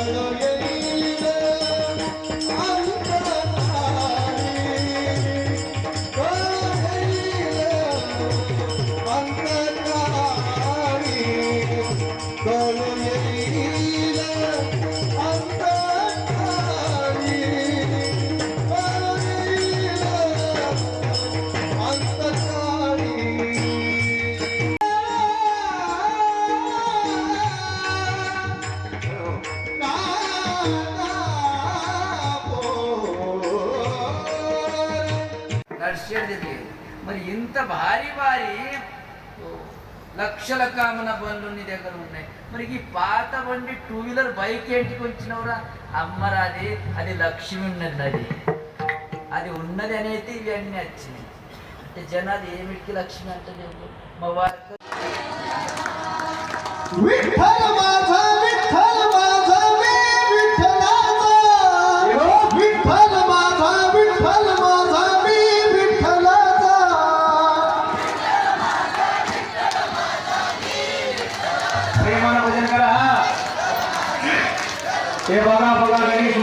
Hallelujah. మరి ఇంత భారీ భారీ లక్షల కామన బండ్లు నీ దగ్గర ఉన్నాయి. మరి ఈ పాత బండి టూ వీలర్ బైక్ ఏంటికి వచ్చినవురా అమ్మరా అది అది లక్ష్మి ఉన్నది అది అది ఉన్నది అనేది ఇవన్నీ వచ్చింది అంటే జనాలు ఏమిటికి లక్ష్మి అంటే మా వారి এ বগা বগা গণেশ